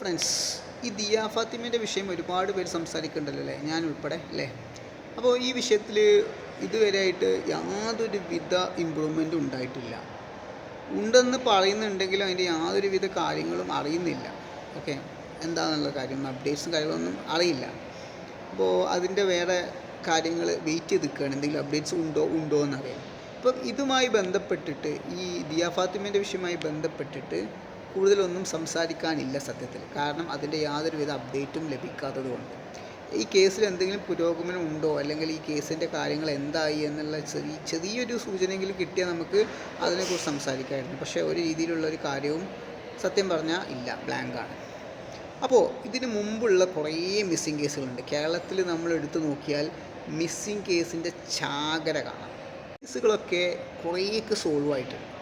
Friends ഈ ദിയാ ഫാത്തിമേന്റെ വിഷയം ഒരുപാട് പേര് സംസാരിക്കുന്നുണ്ടല്ലോ അല്ലേ? ഞാൻ ഉൾപ്പെടെ അല്ലേ? അപ്പോൾ ഈ വിഷയത്തിൽ ഇതുവരെയായിട്ട് യാതൊരു വിധ ഇമ്പ്രൂവ്മെന്റും ഉണ്ടായിട്ടില്ല. ഉണ്ടെന്ന് പറയുന്നുണ്ടെങ്കിലും അതിന്റെ യാതൊരു വിധ കാര്യങ്ങളും അറിയുന്നില്ല. ഓക്കെ എന്താണെന്നുള്ള കാര്യം അപ്ഡേറ്റ്സും കാര്യങ്ങളൊന്നും അറിയില്ല. അപ്പോൾ അതിന്റെ വേറെ കാര്യങ്ങൾ വെയിറ്റ് ചെയ്ത് നിൽക്കുകയാണ് എന്തെങ്കിലും അപ്ഡേറ്റ്സ് ഉണ്ടോ ഉണ്ടോ എന്നറിയാം അപ്പം ഇതുമായി ബന്ധപ്പെട്ടിട്ട് ഈ ദിയാ ഫാത്തിമേന്റെ വിഷയമായി ബന്ധപ്പെട്ടിട്ട് കൂടുതലൊന്നും സംസാരിക്കാനില്ല സത്യത്തിൽ. കാരണം അതിന്റെ യാതൊരുവിധ അപ്ഡേറ്റും ലഭിക്കാത്തതുകൊണ്ട്. ഈ കേസിൽ എന്തെങ്കിലും പുരോഗമനം ഉണ്ടോ? അല്ലെങ്കിൽ ഈ കേസിന്റെ കാര്യങ്ങൾ എന്തായി എന്നുള്ള ചെറിയ ചെറിയൊരു സൂചനയെങ്കിലും കിട്ടിയാൽ നമുക്ക് അതിനെക്കുറിച്ച് സംസാരിക്കാമായിരുന്നു. പക്ഷേ ഒരു രീതിയിലുള്ള ഒരു കാര്യവും സത്യം പറഞ്ഞാൽ ഇല്ല. ബ്ലാങ്കാണ് അപ്പോൾ ഇതിന് മുമ്പുള്ള കുറേ മിസ്സിംഗ് കേസുകളുണ്ട് കേരളത്തിൽ നമ്മൾ എടുത്തു നോക്കിയാൽ മിസ്സിംഗ് കേസിന്റെ ചാകര കാണാം. കേസുകളൊക്കെ കുറേയൊക്കെ സോൾവ് ആയിട്ടുണ്ട്.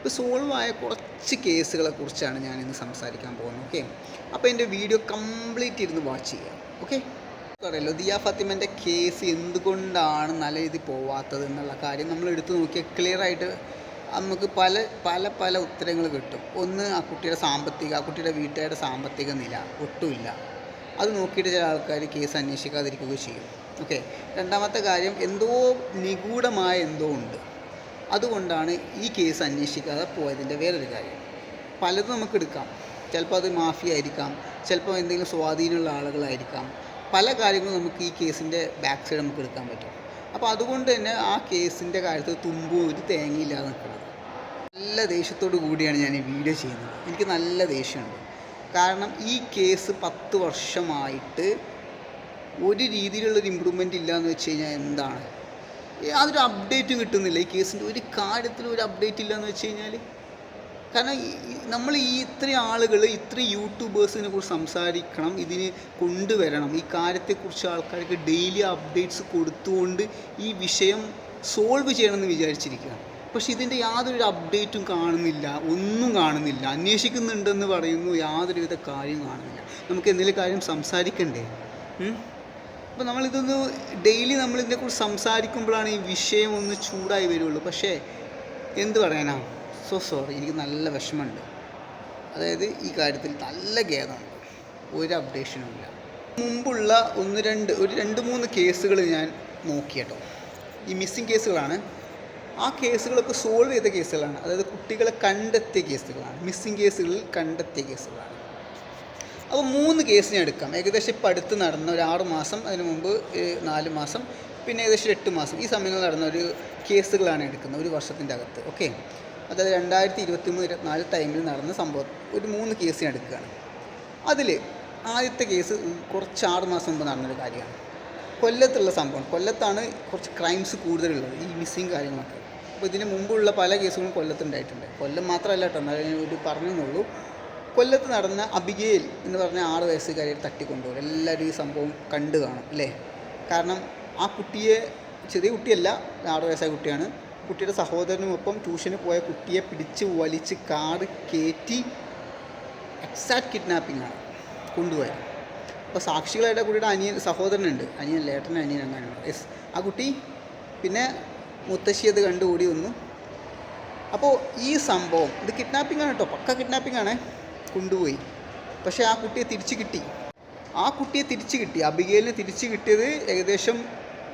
ഇപ്പോൾ സോൾവ് ആയ കുറച്ച് കേസുകളെ കുറിച്ചാണ് ഞാൻ ഇന്ന് സംസാരിക്കാൻ പോകുന്നത് ഓക്കെ അപ്പോൾ എന്റെ വീഡിയോ കംപ്ലീറ്റ് ഇരുന്ന് വാച്ച് ചെയ്യുക ഓക്കെ അറിയാലോ ദിയ ഫത്തിമന്റെ കേസ് എന്തുകൊണ്ടാണ് നല്ല രീതിയിൽ പോവാത്തത് എന്നുള്ള കാര്യം നമ്മൾ എടുത്തു നോക്കിയാൽ ക്ലിയർ ആയിട്ട് നമുക്ക് പല പല പല ഉത്തരങ്ങൾ കിട്ടും. ഒന്ന് ആ കുട്ടിയുടെ സാമ്പത്തിക ആ കുട്ടിയുടെ വീട്ടുകാരുടെ സാമ്പത്തിക നില ഒട്ടുമില്ല. അത് നോക്കിയിട്ട് ചില ആൾക്കാർ കേസ് അന്വേഷിക്കാതിരിക്കുകയും ചെയ്യും ഓക്കെ രണ്ടാമത്തെ കാര്യം എന്തോ നിഗൂഢമായ എന്തോ ഉണ്ട്. അതുകൊണ്ടാണ് ഈ കേസ് അന്വേഷിക്കാതെ പോയതിന്റെ വേറൊരു കാര്യം. പലതും നമുക്ക് എടുക്കാം ചിലപ്പോൾ അത് മാഫിയ ആയിരിക്കാം ചിലപ്പോൾ എന്തെങ്കിലും സ്വാധീനമുള്ള ആളുകളായിരിക്കാം. പല കാര്യങ്ങളും നമുക്ക് ഈ കേസിന്റെ ബാക്ക് സൈഡ് നമുക്ക് എടുക്കാൻ പറ്റും. അപ്പോൾ അതുകൊണ്ട് തന്നെ ആ കേസിന്റെ കാര്യത്തിൽ തുമ്പും ഒരു തേങ്ങയില്ലാതെ നിൽക്കുന്നത്. നല്ല ദേഷ്യത്തോടു കൂടിയാണ് ഞാൻ ഈ വീഡിയോ ചെയ്യുന്നത്. എനിക്ക് നല്ല ദേഷ്യമുണ്ട്. കാരണം ഈ കേസ് പത്ത് വർഷമായിട്ട് ഒരു രീതിയിലുള്ളൊരു ഇമ്പ്രൂവ്മെന്റ് ഇല്ല എന്ന് വെച്ച് കഴിഞ്ഞാൽ എന്താണ്? യാതൊരു അപ്ഡേറ്റും കിട്ടുന്നില്ല. ഈ കേസിന്റെ ഒരു കാര്യത്തിലും ഒരു അപ്ഡേറ്റ് ഇല്ലയെന്ന് വെച്ച് കഴിഞ്ഞാൽ കാരണം നമ്മൾ ഈ ഇത്രയും ആളുകൾ ഇത്രയും യൂട്യൂബേഴ്സിനെ കുറിച്ച് സംസാരിക്കണം ഇതിന് കൊണ്ടുവരണം. ഈ കാര്യത്തെക്കുറിച്ച് ആൾക്കാർക്ക് ഡെയിലി അപ്ഡേറ്റ്സ് കൊടുത്തുകൊണ്ട് ഈ വിഷയം സോൾവ് ചെയ്യണമെന്ന് വിചാരിച്ചിരിക്കുകയാണ്. പക്ഷേ ഇതിന്റെ യാതൊരു അപ്ഡേറ്റും കാണുന്നില്ല ഒന്നും കാണുന്നില്ല. അന്വേഷിക്കുന്നുണ്ടെന്ന് പറയുന്നു യാതൊരുവിധ കാര്യം കാണുന്നില്ല. നമുക്ക് എന്തെങ്കിലും കാര്യം സംസാരിക്കണ്ടേ? അപ്പോൾ നമ്മളിതൊന്ന് ഡെയിലി നമ്മളിതിനെക്കുറിച്ച് സംസാരിക്കുമ്പോഴാണ് ഈ വിഷയം ഒന്ന് ചൂടായി വരുള്ളൂ. പക്ഷേ എന്ത് പറയാനാ? സോ സോറി എനിക്ക് നല്ല വിഷമമുണ്ട്. അതായത് ഈ കാര്യത്തിൽ നല്ല ഖേദമാണ് ഒരു അപ്ഡേഷനും ഇല്ല. മുമ്പുള്ള ഒന്ന് രണ്ട് ഒരു രണ്ട് മൂന്ന് കേസുകൾ ഞാൻ നോക്കി കേട്ടോ ഈ മിസ്സിങ് കേസുകളാണ്. ആ കേസുകളൊക്കെ സോൾവ് ചെയ്ത കേസുകളാണ്. അതായത് കുട്ടികളെ കണ്ടെത്തിയ കേസുകളാണ്. മിസ്സിങ് കേസുകളിൽ കണ്ടെത്തിയ കേസുകളാണ്. അപ്പോൾ മൂന്ന് കേസ് ഞാൻ എടുക്കാം. ഏകദേശം ഇപ്പം അടുത്ത് നടന്ന ഒരു ആറ് മാസം അതിന് മുമ്പ് നാല് മാസം പിന്നെ ഏകദേശം എട്ട് മാസം. ഈ സമയങ്ങളിൽ നടന്ന ഒരു കേസുകളാണ് എടുക്കുന്നത് ഒരു വർഷത്തിന്റെ അകത്ത്. ഓക്കെ? അതായത് രണ്ടായിരത്തി ഇരുപത്തി മൂന്ന് ഇരുപത്തിനാല് ടൈമിൽ നടന്ന സംഭവം. ഒരു മൂന്ന് കേസ് ഞാൻ എടുക്കുകയാണ്. അതിൽ ആദ്യത്തെ കേസ് കുറച്ച് ആറ് മാസം മുമ്പ് നടന്നൊരു കാര്യമാണ്. കൊല്ലത്തുള്ള സംഭവം കൊല്ലത്താണ് കുറച്ച് ക്രൈംസ് കൂടുതലുള്ളത് ഈ മിസ്സിങ് കാര്യങ്ങളൊക്കെ. അപ്പോൾ ഇതിന് മുമ്പുള്ള പല കേസുകളും കൊല്ലത്തുണ്ടായിട്ടുണ്ട് കൊല്ലം മാത്രമല്ല കേട്ടോ എന്നാലും ഒരു പറഞ്ഞെന്നുള്ളൂ കൊല്ലത്ത് നടന്ന അബിഗേൽ എന്ന് പറഞ്ഞ ആറ് വയസ്സുകാരിയെ തട്ടിക്കൊണ്ടുപോകും എല്ലാവരും ഈ സംഭവം കണ്ടു കാണും അല്ലേ? കാരണം ആ കുട്ടിയെ ചെറിയ കുട്ടിയല്ല ആറ് വയസ്സായ കുട്ടിയാണ്. കുട്ടിയുടെ സഹോദരനുമൊപ്പം ട്യൂഷന് പോയ കുട്ടിയെ പിടിച്ച് വലിച്ച് കാറ് കയറ്റി എക്സാക്ട് കിഡ്നാപ്പിംഗ് ആണ് കൊണ്ടുപോയത്. അപ്പോൾ സാക്ഷികളായിട്ട് കുട്ടിയുടെ അനിയൻ സഹോദരനുണ്ട്. അനിയൻ ലേട്ടൻ അനിയൻ അങ്ങനെയാണ്. യെസ് ആ കുട്ടി പിന്നെ മുത്തശ്ശി അത് കണ്ടുകൂടി വന്നു. അപ്പോൾ ഈ സംഭവം ഇത് കിഡ്നാപ്പിംഗ് ആണ് കേട്ടോ പക്ക കിഡ്നാപ്പിംഗ് ആണ്. കൊണ്ടുപോയി. പക്ഷേ ആ കുട്ടിയെ തിരിച്ചു കിട്ടി. ആ കുട്ടിയെ തിരിച്ചു കിട്ടി. അബിഗേലിനെ തിരിച്ചു കിട്ടിയത് ഏകദേശം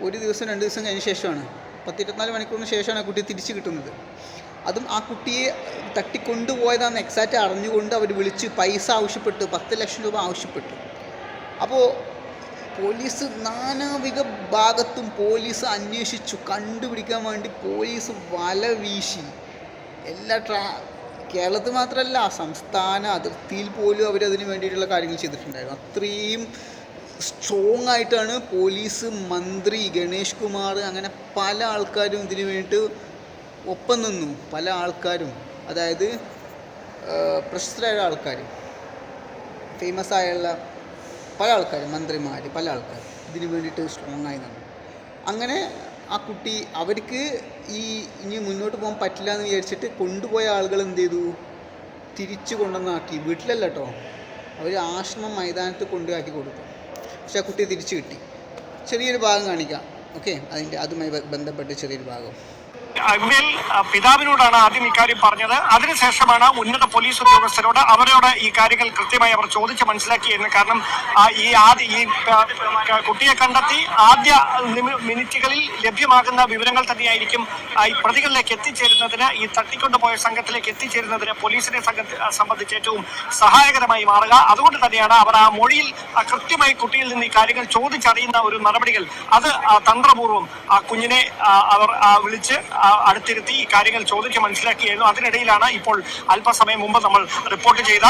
ഒരു ദിവസം രണ്ട് ദിവസം കഴിഞ്ഞ ശേഷമാണ്. പത്തിരുപത്തിനാല് മണിക്കൂറിന് ശേഷമാണ് ആ കുട്ടിയെ തിരിച്ചു കിട്ടുന്നത്. അതും ആ കുട്ടിയെ തട്ടിക്കൊണ്ടുപോയതാണെന്ന് എക്സാക്റ്റ് അറിഞ്ഞുകൊണ്ട് അവർ വിളിച്ച് പൈസ ആവശ്യപ്പെട്ടു. പത്ത് ലക്ഷം രൂപ ആവശ്യപ്പെട്ടു. അപ്പോൾ പോലീസ് നാനാവിധ ഭാഗത്തും പോലീസ് അന്വേഷിച്ചു. കണ്ടുപിടിക്കാൻ വേണ്ടി പോലീസ് വല വീശി. എല്ലാ ട്രാ കേരളത്തിൽ മാത്രമല്ല സംസ്ഥാന അതിർത്തിയിൽ പോലും അവർ അതിന് വേണ്ടിയിട്ടുള്ള കാര്യങ്ങൾ ചെയ്തിട്ടുണ്ടായിരുന്നു. അത്രയും സ്ട്രോങ് ആയിട്ടാണ് പോലീസ് മന്ത്രി ഗണേഷ് കുമാർ അങ്ങനെ പല ആൾക്കാരും ഇതിനു വേണ്ടിയിട്ട് ഒപ്പം നിന്നു. പല ആൾക്കാരും. അതായത് പ്രശസ്തരായ ആൾക്കാർ ഫേമസ് ആയുള്ള പല ആൾക്കാരും മന്ത്രിമാർ പല ആൾക്കാരും ഇതിന് വേണ്ടിയിട്ട് സ്ട്രോങ് ആയി നിന്നു. അങ്ങനെ ആ കുട്ടി അവർക്ക് ഈ ഇനി മുന്നോട്ട് പോകാൻ പറ്റില്ല എന്ന് വിചാരിച്ചിട്ട് കൊണ്ടുപോയ ആളുകൾ എന്ത് ചെയ്തു? തിരിച്ചു കൊണ്ടുവന്നാക്കി. വീട്ടിലല്ല കേട്ടോ അവർ ആശ്രമം മൈതാനത്ത് കൊണ്ടുപോയി കൊടുത്തു. പക്ഷെ ആ കുട്ടിയെ തിരിച്ചു കിട്ടി. ചെറിയൊരു ഭാഗം കാണിക്കാം. ഓക്കെ? അതിന്റെ അതുമായി ബന്ധപ്പെട്ട് ചെറിയൊരു ഭാഗം. ആ, പിതാവിനോടാണ് ആദ്യം ഇക്കാര്യം പറഞ്ഞത്. അതിനുശേഷമാണ് ഉന്നത പോലീസ് ഉദ്യോഗസ്ഥരോട് അവരോട് ഈ കാര്യങ്ങൾ കൃത്യമായി അവർ ചോദിച്ച് മനസ്സിലാക്കിയിരുന്നു കാരണം ഈ ആദ്യ ഈ കുട്ടിയെ കണ്ടെത്തി ആദ്യ മിനിറ്റുകളിൽ ലഭ്യമാകുന്ന വിവരങ്ങൾ തന്നെയായിരിക്കും ഈ പ്രതികളിലേക്ക് എത്തിച്ചേരുന്നതിന് ഈ തട്ടിക്കൊണ്ടുപോയ സംഘത്തിലേക്ക് എത്തിച്ചേരുന്നതിന് പോലീസിനെ സംബന്ധിച്ച് ഏറ്റവും സഹായകരമായി മാറുക. അതുകൊണ്ട് തന്നെയാണ് അവർ ആ മൊഴിയിൽ കൃത്യമായി കുട്ടിയിൽ നിന്ന് ഈ കാര്യങ്ങൾ ചോദിച്ചറിയുന്ന ഒരു നടപടികൾ. അത് തന്ത്രപൂർവം ആ കുഞ്ഞിനെ അവർ വിളിച്ച് അടുത്തിരുത്തി ഈ കാര്യങ്ങൾ ചോദിച്ച് മനസ്സിലാക്കിയായിരുന്നു. അതിനിടയിലാണ് ഇപ്പോൾ അല്പസമയം മുമ്പ് നമ്മൾ റിപ്പോർട്ട് ചെയ്ത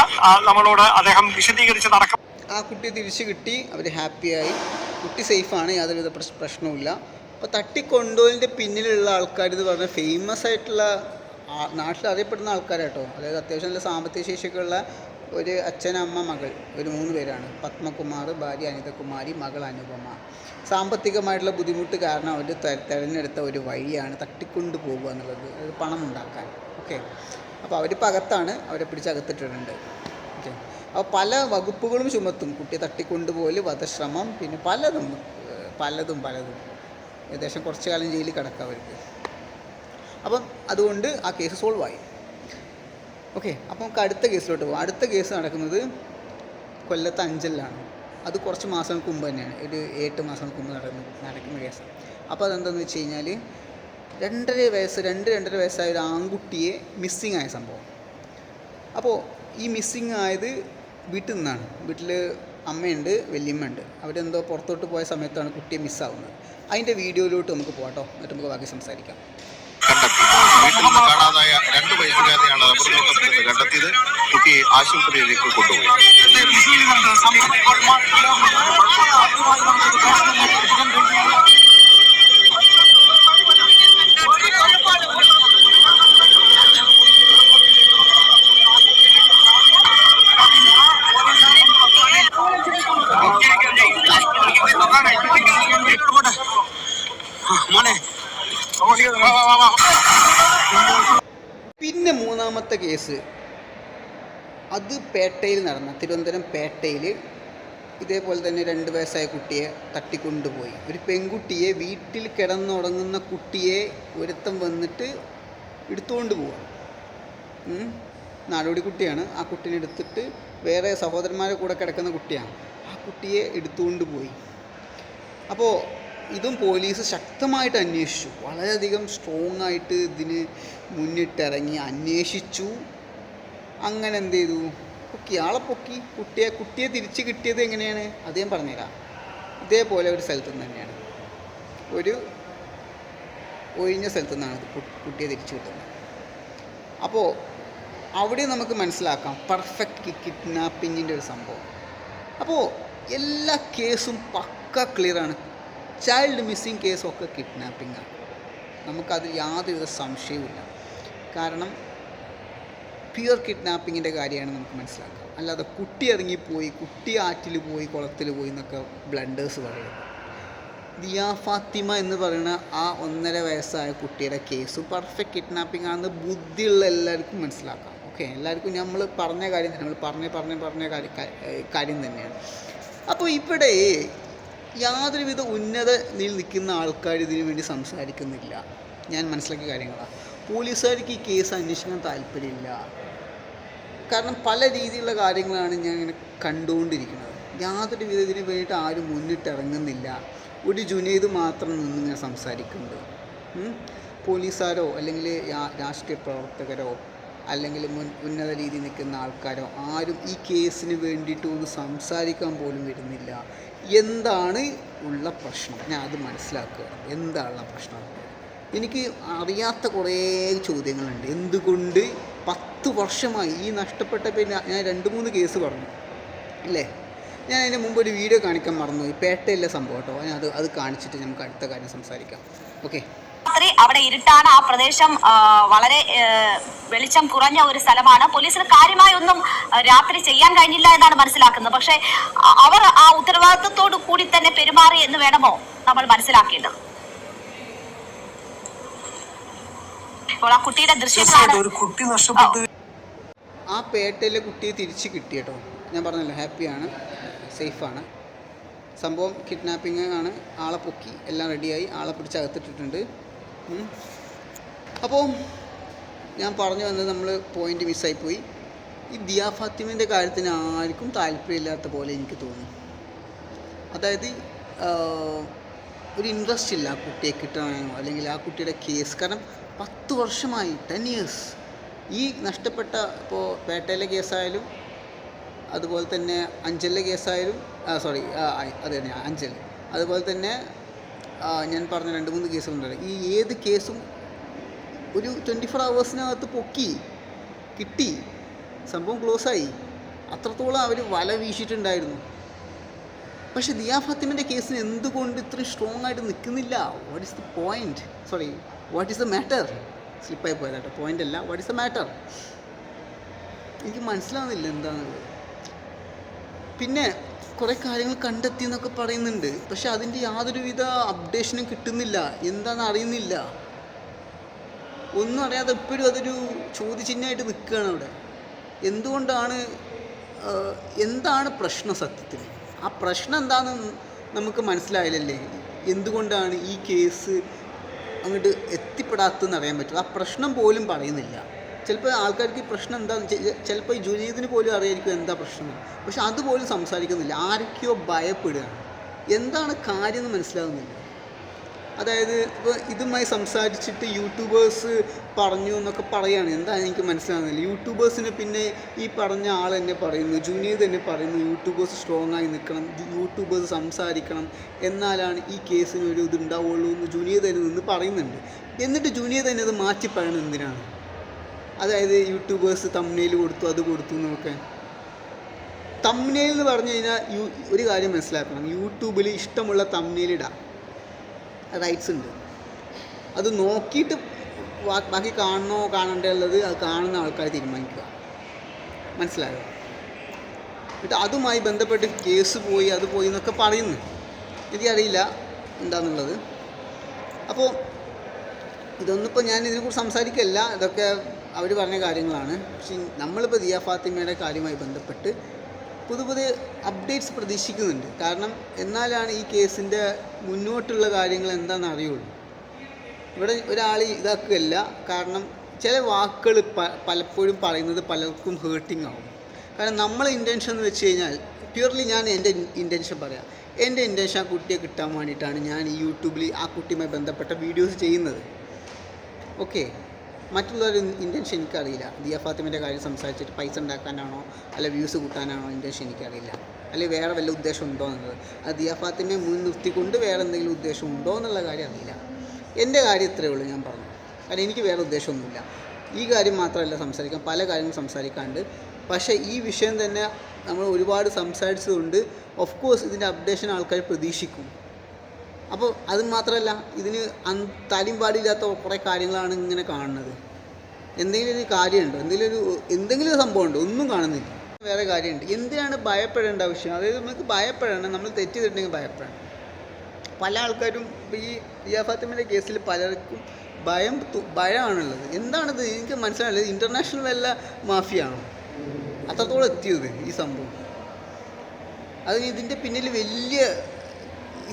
നമ്മളോട് അദ്ദേഹം വിശദീകരിച്ച് നടക്കും. ആ കുട്ടിയെ തിരിച്ചു കിട്ടി. അവർ ഹാപ്പിയായി കുട്ടി സേഫാണ് യാതൊരുവിധ പ്രശ് പ്രശ്നവുമില്ല. അപ്പോൾ തട്ടിക്കൊണ്ടുപോയതിന്റെ പിന്നിലുള്ള ആൾക്കാർ എന്ന് പറഞ്ഞാൽ ഫേമസ് ആയിട്ടുള്ള നാട്ടിൽ അറിയപ്പെടുന്ന ആൾക്കാരാട്ടോ. അതായത് അത്യാവശ്യം നല്ല സാമ്പത്തിക ശേഷിയൊക്കെയുള്ള ഒരു അച്ഛൻ അമ്മ മകൾ. ഒരു മൂന്ന് പേരാണ്. പത്മകുമാർ ഭാര്യ അനിതകുമാരി മകൾ അനുപമ. സാമ്പത്തികമായിട്ടുള്ള ബുദ്ധിമുട്ട് കാരണം അവർ തിരഞ്ഞെടുത്ത ഒരു വഴിയാണ് തട്ടിക്കൊണ്ട് പോകുക എന്നുള്ളത്. അത് പണം ഉണ്ടാക്കാൻ. ഓക്കെ അപ്പോൾ അവരിപ്പോൾ അകത്താണ്. അവരെ പിടിച്ച് അകത്തിട്ടിട്ടുണ്ട്. ഓക്കെ അപ്പോൾ പല വകുപ്പുകളും ചുമത്തും. കുട്ടിയെ തട്ടിക്കൊണ്ടുപോകൽ വധശ്രമം പിന്നെ പലതും പലതും പലതും. ഏകദേശം കുറച്ച് കാലം ജയിലിൽ കിടക്കുക അവർക്ക്. അപ്പം അതുകൊണ്ട് ആ കേസ് സോൾവ് ആയി. ഓക്കെ അപ്പം നമുക്ക് അടുത്ത കേസിലോട്ട് പോകാം. അടുത്ത കേസ് നടക്കുന്നത് കൊല്ലത്ത് അഞ്ചലിലാണ്. അത് കുറച്ച് മാസങ്ങൾക്ക് മുമ്പ് തന്നെയാണ്. ഒരു എട്ട് മാസങ്ങൾക്ക് മുമ്പ് നടക്കുന്ന നടക്കുന്ന കേസാണ് അപ്പോൾ അതെന്താണെന്ന് വെച്ച് കഴിഞ്ഞാൽ രണ്ടര വയസ്സ് രണ്ട് രണ്ടര വയസ്സായ ഒരു ആൺകുട്ടിയെ മിസ്സിങ് ആയ സംഭവം. അപ്പോൾ ഈ മിസ്സിങ് ആയത് വീട്ടിൽ നിന്നാണ്. വീട്ടിൽ അമ്മയുണ്ട് വലിയമ്മയുണ്ട്. അവരെന്തോ പുറത്തോട്ട് പോയ സമയത്താണ് കുട്ടിയെ മിസ്സാവുന്നത് അതിന്റെ വീഡിയോയിലോട്ട് നമുക്ക് പോകാട്ടോ എന്നിട്ട് നമുക്ക് ബാക്കി സംസാരിക്കാം. വീട്ടിൽ നിന്ന് കാണാതായ രണ്ട് വയസ്സുകാരെയാണ് അപകടത്തിൽ നിന്ന് കണ്ടെത്തിയത് കുട്ടിയെ ആശുപത്രിയിലേക്ക് കൊണ്ടുപോയി. മൂന്നാമത്തെ കേസ്. അത് പേട്ടയിൽ നടന്ന തിരുവനന്തപുരം പേട്ടയിൽ ഇതേപോലെ തന്നെ രണ്ട് വയസ്സായ കുട്ടിയെ തട്ടിക്കൊണ്ടുപോയി. ഒരു പെൺകുട്ടിയെ വീട്ടിൽ കിടന്നുറങ്ങുന്ന കുട്ടിയെ ഒരുത്തം വന്നിട്ട് എടുത്തുകൊണ്ട് പോവാം. നാടോടി കുട്ടിയാണ്. ആ കുട്ടീനെ എടുത്തിട്ട് വേറെ സഹോദരന്മാരെ കൂടെ കിടക്കുന്ന കുട്ടിയാണ്. ആ കുട്ടിയെ എടുത്തുകൊണ്ട് പോയി. അപ്പോൾ ഇതും പോലീസ് ശക്തമായിട്ട് അന്വേഷിച്ചു. വളരെയധികം സ്ട്രോങ് ആയിട്ട് ഇതിന് മുന്നിട്ടിറങ്ങി അന്വേഷിച്ചു. അങ്ങനെ എന്ത് ചെയ്തു? പൊക്കി. ആളെ പൊക്കി. കുട്ടിയെ കുട്ടിയെ തിരിച്ച് കിട്ടിയത് എങ്ങനെയാണ്? അദ്ദേഹം പറഞ്ഞുതരാം. ഇതേപോലെ ഒരു സ്ഥലത്തു നിന്ന് തന്നെയാണ്. ഒരു ഒഴിഞ്ഞ സ്ഥലത്തു നിന്നാണ് കുട്ടിയെ തിരിച്ചു കിട്ടുന്നത്. അപ്പോൾ അവിടെ നമുക്ക് മനസ്സിലാക്കാം പെർഫെക്റ്റ് കിഡ്നാപ്പിങ്ങിന്റെ ഒരു സംഭവം. അപ്പോൾ എല്ലാ കേസും പക്ക ക്ലിയറാണ് ചൈൽഡ് മിസ്സിങ് കേസൊക്കെ കിഡ്നാപ്പിംഗ് ആണ്. നമുക്കതിൽ യാതൊരു സംശയവുമില്ല. കാരണം പ്യുവർ കിഡ്നാപ്പിങ്ങിന്റെ കാര്യമാണ് നമുക്ക് മനസ്സിലാക്കുക. അല്ലാതെ കുട്ടി ഇറങ്ങിപ്പോയി കുട്ടി ആറ്റിൽ പോയി കുളത്തിൽ പോയി എന്നൊക്കെ ബ്ലണ്ടേഴ്സ് പറയും ദിയ ഫാത്തിമ എന്ന് പറയുന്ന ആ ഒന്നര വയസ്സായ കുട്ടിയുടെ കേസ് പെർഫെക്റ്റ് കിഡ്നാപ്പിംഗ് ആണെന്ന് ബുദ്ധിയുള്ള എല്ലാവർക്കും മനസ്സിലാക്കാം. ഓക്കെ എല്ലാവർക്കും നമ്മൾ പറഞ്ഞ കാര്യം തന്നെ നമ്മൾ പറഞ്ഞ പറഞ്ഞ പറഞ്ഞ കാര്യം കാര്യം തന്നെയാണ്. അപ്പോൾ ഇവിടെ യാതൊരുവിധ ഉന്നത നിലയിൽ നിൽക്കുന്ന ആൾക്കാർ ഇതിനു വേണ്ടി സംസാരിക്കുന്നില്ല. ഞാൻ മനസ്സിലാക്കിയ കാര്യങ്ങളാണ് പോലീസുകാർക്ക് ഈ കേസ് അന്വേഷിക്കാൻ താല്പര്യമില്ല. കാരണം പല രീതിയിലുള്ള കാര്യങ്ങളാണ് ഞാൻ ഇങ്ങനെ കണ്ടുകൊണ്ടിരിക്കുന്നത്. യാതൊരു വിധ ഇതിന് വേണ്ടിയിട്ട് ആരും മുന്നിട്ടിറങ്ങുന്നില്ല. ഒരു ജുനൈദ് മാത്രം നിന്നിങ്ങനെ സംസാരിക്കുന്നുണ്ട്. പോലീസുകാരോ അല്ലെങ്കിൽ രാഷ്ട്രീയ പ്രവർത്തകരോ അല്ലെങ്കിൽ മുൻ ഉന്നത രീതിയിൽ നിൽക്കുന്ന ആൾക്കാരോ ആരും ഈ കേസിന് വേണ്ടിയിട്ട് ഒന്ന് സംസാരിക്കാൻ പോലും വരുന്നില്ല. എന്താണ് ഉള്ള പ്രശ്നം? ഞാൻ അത് മനസ്സിലാക്കുക. എന്താണ് പ്രശ്നം? എനിക്ക് അറിയാത്ത കുറേ ചോദ്യങ്ങളുണ്ട്. എന്തുകൊണ്ട് പത്ത് വർഷമായി ഈ നഷ്ടപ്പെട്ട പിന്നെ ഞാൻ രണ്ട് മൂന്ന് കേസ് പറഞ്ഞു. അല്ലേ ഞാൻ അതിന് മുമ്പ് ഒരു വീഡിയോ കാണിക്കാൻ മറന്നുപോയി. പേട്ടയിലെ സംഭവം കേട്ടോ. ഞാൻ അത് അത് കാണിച്ചിട്ട് നമുക്ക് അടുത്ത കാര്യം സംസാരിക്കാം. ഓക്കെ? അവിടെ ഇരുട്ടാണ്. ആ പ്രദേശം വളരെ വെളിച്ചം കുറഞ്ഞ ഒരു സ്ഥലമാണ്. പോലീസിന് കാര്യമായി ഒന്നും രാത്രി ചെയ്യാൻ കഴിഞ്ഞില്ല എന്നാണ് മനസ്സിലാക്കുന്നത്. പക്ഷെ അവർ ആ ഉത്തരവാദിത്വത്തോടു കൂടി തന്നെ പെരുമാറി എന്ന് വേണമോ നമ്മൾ മനസ്സിലാക്കേണ്ടത്? ഇപ്പോൾ ആ കുട്ടിയുടെ ദൃശ്യങ്ങളാണ്. ഒരു കുട്ടി നഷ്ടപ്പെട്ട്. ആ പേട്ടയിലെ കുട്ടിയെ തിരിച്ച് കിട്ടി കേട്ടോ ഞാൻ പറഞ്ഞല്ലോ ഹാപ്പിയാണ് സേഫാണ്. സംഭവം കിഡ്നാപ്പിംഗ് ആണ് ആളെ പൊക്കി എല്ലാം റെഡിയായി ആളെ പിടിച്ച് അകത്തിട്ടിട്ടുണ്ട്. അപ്പോൾ ഞാൻ പറഞ്ഞു വന്നത് നമ്മൾ പോയിന്റ് മിസ്സായിപ്പോയി ഈ ദിയാ ഫാത്തിമിന്റെ കാര്യത്തിന് ആർക്കും താല്പര്യമില്ലാത്ത പോലെ എനിക്ക് തോന്നി. അതായത് ഒരു ഇൻട്രസ്റ്റ് ഇല്ല ആ കുട്ടിയെ കിട്ടണമെന്നോ അല്ലെങ്കിൽ ആ കുട്ടിയുടെ കേസ് കാരണം പത്ത് വർഷമായി ടെൻ ഇയേഴ്സ് ഈ നഷ്ടപ്പെട്ട ഇപ്പോൾ പേട്ടയിലെ കേസായാലും അതുപോലെ തന്നെ അഞ്ചലിലെ കേസായാലും സോറി അതെ തന്നെ അഞ്ചൽ. അതുപോലെ തന്നെ ഞാൻ പറഞ്ഞ രണ്ട് മൂന്ന് കേസുകളുണ്ടല്ലോ ഈ ഏത് കേസും ഒരു ട്വന്റി ഫോർ അവേഴ്സിനകത്ത് പൊക്കി കിട്ടി സംഭവം ക്ലോസായി അത്രത്തോളം അവർ വല വീശിയിട്ടുണ്ടായിരുന്നു പക്ഷെ ദിയാ ഫാത്തിമിന്റെ കേസിന് എന്തുകൊണ്ട് ഇത്രയും സ്ട്രോങ് ആയിട്ട് നിൽക്കുന്നില്ല? What is the point sorry what is the matter സ്ലിപ്പായി പോയതാട്ടോ പോയിന്റ് അല്ല വാട്ട് ഇസ് ദ മാറ്റർ എനിക്ക് മനസ്സിലാവുന്നില്ല എന്താണെന്നുള്ളത് പിന്നെ കുറേ കാര്യങ്ങൾ കണ്ടെത്തി എന്നൊക്കെ പറയുന്നുണ്ട്. പക്ഷെ അതിന്റെ യാതൊരുവിധ അപ്ഡേഷനും കിട്ടുന്നില്ല. എന്താണെന്ന് അറിയുന്നില്ല. ഒന്നും അറിയാതെ ഇപ്പോഴും അതൊരു ചോദ്യചിഹ്നമായിട്ട് നിൽക്കുകയാണ് അവിടെ. എന്തുകൊണ്ടാണ് എന്താണ് പ്രശ്നം സത്യത്തിൽ? ആ പ്രശ്നം എന്താണെന്ന് നമുക്ക് മനസ്സിലായില്ലല്ലേ? എന്തുകൊണ്ടാണ് ഈ കേസ് അങ്ങോട്ട് എത്തിപ്പെടാത്തതെന്ന് അറിയാൻ പറ്റും. ആ പ്രശ്നം പോലും പറയുന്നില്ല. ചിലപ്പോൾ ആൾക്കാർക്ക് പ്രശ്നം എന്താണെന്ന് ചിലപ്പോൾ ഈ ജുനീദിന് പോലും അറിയായിരിക്കും എന്താ പ്രശ്നം. പക്ഷെ അതുപോലും സംസാരിക്കുന്നില്ല. ആരൊക്കെയോ ഭയപ്പെടുകയാണ് എന്താണ് കാര്യം എന്ന് മനസ്സിലാകുന്നില്ല അതായത് ഇപ്പോൾ ഇതുമായി സംസാരിച്ചിട്ട് യൂട്യൂബേഴ്സ് പറഞ്ഞു എന്നൊക്കെ പറയുകയാണ് എന്താണ് എനിക്ക് മനസ്സിലാകുന്നില്ല യൂട്യൂബേഴ്സിന് പിന്നെ ഈ പറഞ്ഞ ആൾ തന്നെ പറയുന്നു ജൂനിയർ തന്നെ പറയുന്നു യൂട്യൂബേഴ്സ് സ്ട്രോങ് ആയി നിൽക്കണം യൂട്യൂബേഴ്സ് സംസാരിക്കണം എന്നാലാണ് ഈ കേസിന് ഒരു ഇത് ഉണ്ടാവുള്ളൂ എന്ന് ജൂനിയർ തന്നെ നിന്ന് പറയുന്നുണ്ട്. എന്നിട്ട് ജൂനിയർ തന്നെ അത് മാറ്റി പറയണത് എന്തിനാണ്? അതായത് യൂട്യൂബേഴ്സ് തമ്മിൽ കൊടുത്തു അത് കൊടുത്തു എന്നൊക്കെ. തമ്മിൽ എന്ന് പറഞ്ഞു കഴിഞ്ഞാൽ യു ഒരു കാര്യം മനസ്സിലാക്കണം. യൂട്യൂബിൽ ഇഷ്ടമുള്ള തമ്മിൽ ഇടാം. റൈറ്റ്സ് ഉണ്ട്. അത് നോക്കിയിട്ട് ബാക്കി കാണണോ കാണേണ്ടത് അത് കാണുന്ന ആൾക്കാർ തീരുമാനിക്കുക. മനസ്സിലായോ? എന്നിട്ട് അതുമായി ബന്ധപ്പെട്ട് കേസ് പോയി അത് പോയി എന്നൊക്കെ പറയുന്നു. എനിക്കറിയില്ല എന്താണെന്നുള്ളത് അപ്പോൾ ഇതൊന്നും ഞാൻ ഇതിനെക്കുറിച്ച് സംസാരിക്കല്ല. ഇതൊക്കെ അവർ പറഞ്ഞ കാര്യങ്ങളാണ്. പക്ഷെ നമ്മളിപ്പോൾ ദിയ ഫാത്തിമയുടെ കാര്യവുമായി ബന്ധപ്പെട്ട് പുതു പുതിയ അപ്ഡേറ്റ്സ് പ്രതീക്ഷിക്കുന്നുണ്ട്. കാരണം എന്നാലാണ് ഈ കേസിന്റെ മുന്നോട്ടുള്ള കാര്യങ്ങൾ എന്താണെന്ന് അറിയുള്ളൂ. ഇവിടെ ഒരാൾ ഇതാക്കുകയല്ല. കാരണം ചില വാക്കുകൾ പ പലപ്പോഴും പറയുന്നത് പലർക്കും ഹേർട്ടിംഗ് ആവും. കാരണം നമ്മളെ ഇന്റൻഷൻ എന്ന് വെച്ച് കഴിഞ്ഞാൽ പ്യൂർലി ഞാൻ എന്റെ ഇന്റൻഷൻ പറയാം. എന്റെ ഇന്റൻഷൻ ആ കുട്ടിയെ കിട്ടാൻ വേണ്ടിയിട്ടാണ് ഞാൻ ഈ യൂട്യൂബിൽ ആ കുട്ടിയുമായി ബന്ധപ്പെട്ട വീഡിയോസ് ചെയ്യുന്നത്. ഓക്കെ മറ്റുള്ളവരുടെ ഇന്റൻഷൻ എനിക്കറിയില്ല. ദിയ ഫാത്തിമിന്റെ കാര്യം സംസാരിച്ചിട്ട് പൈസ ഉണ്ടാക്കാനാണോ അല്ല വ്യൂസ് കൂട്ടാനാണോ ഇന്റൻഷൻ എനിക്കറിയില്ല. അല്ലെങ്കിൽ വേറെ വല്ല ഉദ്ദേശം ഉണ്ടോ എന്നുള്ളത്. അത് ദിയ ഫാത്തിമയെ മുൻ നിർത്തിക്കൊണ്ട് വേറെ എന്തെങ്കിലും ഉദ്ദേശം ഉണ്ടോ എന്നുള്ള കാര്യം അറിയില്ല. എന്റെ കാര്യം ഇത്രയേ ഉള്ളൂ ഞാൻ പറഞ്ഞു. കാരണം എനിക്ക് വേറെ ഉദ്ദേശമൊന്നുമില്ല. ഈ കാര്യം മാത്രമല്ല സംസാരിക്കാം പല കാര്യങ്ങളും സംസാരിക്കാണ്ട്. പക്ഷേ ഈ വിഷയം തന്നെ നമ്മൾ ഒരുപാട് സംസാരിച്ചതുകൊണ്ട് ഓഫ് കോഴ്സ് ഇതിന്റെ അപ്ഡേഷൻ ആൾക്കാർ പ്രതീക്ഷിക്കും. അപ്പോൾ അത് മാത്രമല്ല ഇതിന് തലയും പാടില്ലാത്ത കുറേ കാര്യങ്ങളാണ് ഇങ്ങനെ കാണുന്നത്. എന്തെങ്കിലും ഒരു കാര്യമുണ്ടോ? എന്തെങ്കിലും ഒരു എന്തെങ്കിലും ഒരു സംഭവമുണ്ടോ? ഒന്നും കാണുന്നില്ല. വേറെ കാര്യമുണ്ട്. എന്തിനാണ് ഭയപ്പെടേണ്ട ആവശ്യം? അതായത് നമുക്ക് ഭയപ്പെടണം. നമ്മൾ തെറ്റ് ഭയപ്പെടണം. പല ആൾക്കാരും ഈ റിയ ഫാത്തിമയുടെ കേസിൽ പലർക്കും ഭയം ഭയമാണുള്ളത്. എന്താണിത്? എനിക്ക് മനസ്സിലായില്ല. ഇന്റർനാഷണൽ വല്ല മാഫിയാണോ? അത്രത്തോളം എത്തിയത് ഈ സംഭവം? അത് ഇതിന്റെ പിന്നിൽ വലിയ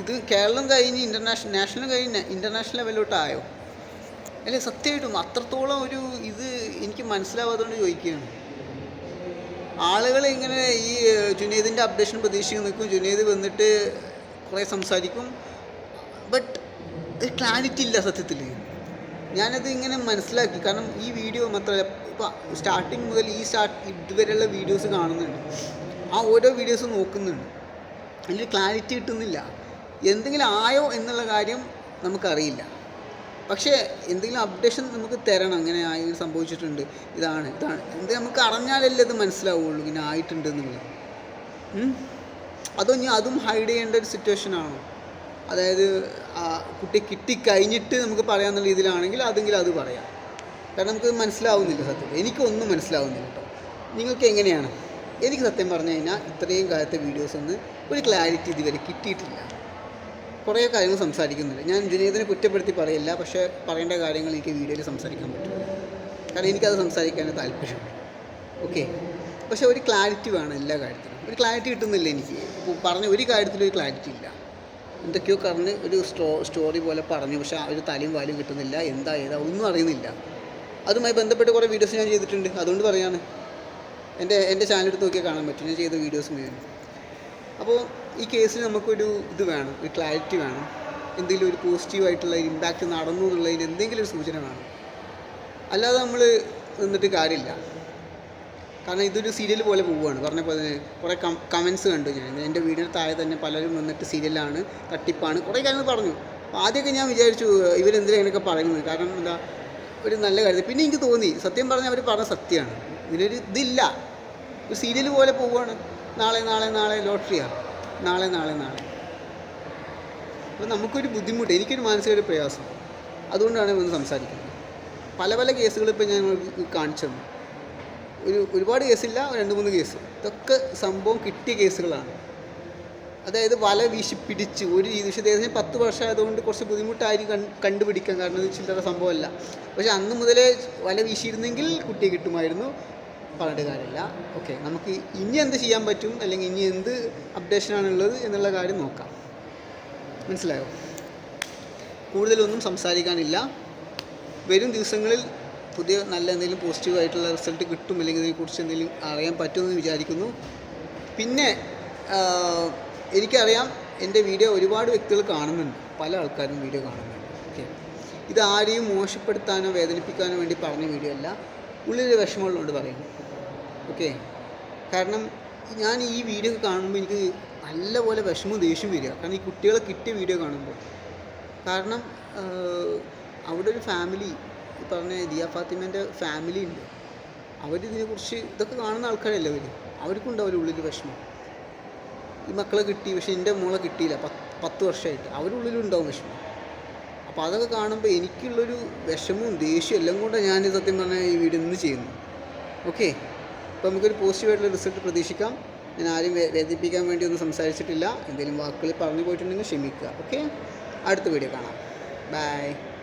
ഇത് കേരളം കഴിഞ്ഞ് ഇന്റർനാഷണൽ നാഷണൽ കഴിഞ്ഞ് ഇന്റർനാഷണൽ ലെവലിലോട്ടായോ അല്ലേ സത്യമായിട്ടും അത്രത്തോളം ഒരു ഇത് എനിക്ക് മനസ്സിലാവാത്തതുകൊണ്ട് ചോദിക്കുകയാണ്. ആളുകൾ ഇങ്ങനെ ഈ ജുനീദിന്റെ അപ്ഡേഷൻ പ്രതീക്ഷിച്ച് നിൽക്കും ജുനീദ് വന്നിട്ട് കുറേ സംസാരിക്കും. ബട്ട് ക്ലാരിറ്റി ഇല്ല സത്യത്തിൽ. ഞാനത് ഇങ്ങനെ മനസ്സിലാക്കി. കാരണം ഈ വീഡിയോ മാത്രമല്ല ഇപ്പോൾ സ്റ്റാർട്ടിങ് മുതൽ ഈ സ്റ്റാർട്ട് ഇതുവരെയുള്ള വീഡിയോസ് കാണുന്നുണ്ട്. ആ ഓരോ വീഡിയോസ് നോക്കുന്നുണ്ട്. അതിൽ ക്ലാരിറ്റി കിട്ടുന്നില്ല. എന്തെങ്കിലും ആയോ എന്നുള്ള കാര്യം നമുക്കറിയില്ല. പക്ഷേ എന്തെങ്കിലും അപ്ഡേഷൻ നമുക്ക് തരണം. അങ്ങനെ ആയി സംഭവിച്ചിട്ടുണ്ട്. ഇതാണ് ഇതാണ്. എന്ത് നമുക്ക് അറിഞ്ഞാലല്ലേ ഇത് മനസ്സിലാവുള്ളൂ. ഇങ്ങനെ ആയിട്ടുണ്ട് എന്നുള്ളത്? അതോ ഇനി അതും ഹൈഡ് ചെയ്യേണ്ട ഒരു സിറ്റുവേഷൻ ആണോ? അതായത് കുട്ടി കിട്ടിക്കഴിഞ്ഞിട്ട് നമുക്ക് പറയാമെന്നുള്ള രീതിയിലാണെങ്കിൽ അതെങ്കിലും അത് പറയാം. കാരണം നമുക്ക് മനസ്സിലാവുന്നില്ല സത്യത്തിൽ എനിക്കൊന്നും മനസ്സിലാവുന്നില്ല കേട്ടോ. നിങ്ങൾക്ക് എങ്ങനെയാണ്? എനിക്ക് സത്യം പറഞ്ഞു കഴിഞ്ഞാൽ ഇത്രയും കാലത്തെ വീഡിയോസ് ഒന്നും ഒരു ക്ലാരിറ്റി ഇതുവരെ കിട്ടിയിട്ടില്ല. കുറേ കാര്യങ്ങൾ സംസാരിക്കുന്നുണ്ട്. ഞാൻ ജുനീദിനെ കുറ്റപ്പെടുത്തി പറയില്ല പക്ഷേ പറയേണ്ട കാര്യങ്ങൾ എനിക്ക് വീഡിയോയിൽ സംസാരിക്കാൻ പറ്റും. കാരണം എനിക്കത് സംസാരിക്കാൻ താല്പര്യമുണ്ട്. ഓക്കെ? പക്ഷേ ഒരു ക്ലാരിറ്റി വേണം എല്ലാ കാര്യത്തിലും ഒരു ക്ലാരിറ്റി കിട്ടുന്നില്ല എനിക്ക്. ഇപ്പോൾ പറഞ്ഞ ഒരു കാര്യത്തിലും ഒരു ക്ലാരിറ്റി ഇല്ല. എന്തൊക്കെയോ കാരണം ഒരു സ്റ്റോ സ്റ്റോറി പോലെ പറഞ്ഞു പക്ഷേ ഒരു തലയും വാലും കിട്ടുന്നില്ല എന്താ ഏതാ ഒന്നും അറിയുന്നില്ല. അതുമായി ബന്ധപ്പെട്ട് കുറേ വീഡിയോസ് ഞാൻ ചെയ്തിട്ടുണ്ട്. അതുകൊണ്ട് പറയാണ്. എന്റെ എന്റെ ചാനൽ എടുത്ത് നോക്കിയാൽ കാണാൻ പറ്റും. ഞാൻ ചെയ്ത വീഡിയോസ് മുഴുവൻ അപ്പോൾ ഈ കേസിൽ നമുക്കൊരു ഇത് വേണം ഒരു ക്ലാരിറ്റി വേണം. എന്തെങ്കിലും ഒരു പോസിറ്റീവായിട്ടുള്ള ഇമ്പാക്റ്റ് നടന്നു എന്നുള്ളതിന് എന്തെങ്കിലും ഒരു സൂചന വേണം. അല്ലാതെ നമ്മൾ നിന്നിട്ട് കാര്യമില്ല. കാരണം ഇതൊരു സീരിയൽ പോലെ പോവുകയാണ്. പറഞ്ഞ പോലെ തന്നെ കുറേ കമൻസ് കണ്ടു ഞാൻ. എന്റെ വീടിന് താഴെ തന്നെ പലരും വന്നിട്ട് സീരിയലാണ് തട്ടിപ്പാണ് കുറേ കാര്യങ്ങൾ പറഞ്ഞു. അപ്പോൾ ആദ്യമൊക്കെ ഞാൻ വിചാരിച്ചു ഇവരെന്തിനാണ് ഇങ്ങനെയൊക്കെ പറയുന്നത്? കാരണം എന്താ ഒരു നല്ല കാര്യം പിന്നെ എനിക്ക് തോന്നി സത്യം പറഞ്ഞാൽ അവർ പറഞ്ഞ സത്യമാണ്. ഇതിനൊരു ഇതില്ല. ഒരു സീരിയൽ പോലെ പോവുകയാണ്. നാളെ നാളെ നാളെ ലോട്ടറിയാണ് നാളെ നാളെ നാളെ. അപ്പോൾ നമുക്കൊരു ബുദ്ധിമുട്ട് എനിക്കൊരു മാനസിക പ്രയാസം. അതുകൊണ്ടാണ് ഇവന്ന് സംസാരിക്കുന്നത്. പല പല കേസുകൾ ഇപ്പോൾ ഞാൻ കാണിച്ചു തന്നു. ഒരു ഒരുപാട് കേസില്ല രണ്ട് മൂന്ന് കേസ്. ഇതൊക്കെ സംഭവം കിട്ടിയ കേസുകളാണ്. അതായത് വല വീശി പിടിച്ച് ഒരു രീതി പക്ഷേ ഏകദേശം പത്ത് വർഷമായതുകൊണ്ട് കുറച്ച് ബുദ്ധിമുട്ടായിരിക്കും കണ്ടുപിടിക്കാൻ കാരണം ചില്ലറ സംഭവമല്ല. പക്ഷേ അന്ന് മുതലേ വല വീശിയിരുന്നെങ്കിൽ കുട്ടിയെ കിട്ടുമായിരുന്നു. പറഞ്ഞിട്ട് കാര്യമില്ല. ഓക്കെ നമുക്ക് ഇനി എന്ത് ചെയ്യാൻ പറ്റും? അല്ലെങ്കിൽ ഇനി എന്ത് അപ്ഡേഷനാണുള്ളത് എന്നുള്ള കാര്യം നോക്കാം. മനസ്സിലായോ? കൂടുതലൊന്നും സംസാരിക്കാനില്ല. വരും ദിവസങ്ങളിൽ പുതിയ നല്ല എന്തെങ്കിലും പോസിറ്റീവ് ആയിട്ടുള്ള റിസൾട്ട് കിട്ടും അല്ലെങ്കിൽ ഇതിനെക്കുറിച്ച് എന്തെങ്കിലും അറിയാൻ പറ്റുമെന്ന് വിചാരിക്കുന്നു. പിന്നെ എനിക്കറിയാം എന്റെ വീഡിയോ ഒരുപാട് വ്യക്തികൾ കാണുന്നുണ്ട്. പല ആൾക്കാരും വീഡിയോ കാണുന്നുണ്ട്. ഓക്കെ ഇത് ആരെയും മോശപ്പെടുത്താനോ വേദനിപ്പിക്കാനോ വേണ്ടി പറഞ്ഞ വീഡിയോ അല്ല. ഉള്ളിൽ വിഷമമുള്ളതുകൊണ്ട് പറയുന്നു. ഓക്കെ. കാരണം ഞാൻ ഈ വീഡിയോ കാണുമ്പോൾ എനിക്ക് നല്ലപോലെ വിഷമവും ദേഷ്യം വരിക. കാരണം ഈ കുട്ടികളെ കിട്ടിയ വീഡിയോ കാണുമ്പോൾ കാരണം അവിടെ ഒരു ഫാമിലി പറഞ്ഞ ദിയ ഫാത്തിമേന്റെ ഫാമിലി ഉണ്ട്. അവരിതിനെക്കുറിച്ച് ഇതൊക്കെ കാണുന്ന ആൾക്കാരല്ല അവർ അവർക്കുണ്ട് അവരുടെ ഉള്ളിൽ വിഷമം. ഈ മക്കളെ കിട്ടി പക്ഷെ എന്റെ മോളെ കിട്ടിയില്ല പത്ത് വർഷമായിട്ട് അവരുള്ളിലും ഉണ്ടാവും വിഷമം. അപ്പോൾ അതൊക്കെ കാണുമ്പോൾ എനിക്കുള്ളൊരു വിഷമവും ദേഷ്യവും എല്ലാം കൂടെ ഞാൻ സത്യം പറഞ്ഞാൽ ഈ വീട് ഇന്ന് ചെയ്യുന്നു ഓക്കെ. അപ്പോൾ നമുക്കൊരു പോസിറ്റീവായിട്ടുള്ള റിസൾട്ട് പ്രതീക്ഷിക്കാം. ഞാൻ ആരും വേദിപ്പിക്കാൻ വേണ്ടി ഒന്നും സംസാരിച്ചിട്ടില്ല. എന്തെങ്കിലും വാക്കുകൾ പറഞ്ഞു പോയിട്ടുണ്ടെങ്കിൽ ക്ഷമിക്കുക. ഓക്കെ? അടുത്ത വീഡിയോ കാണാം. ബൈ.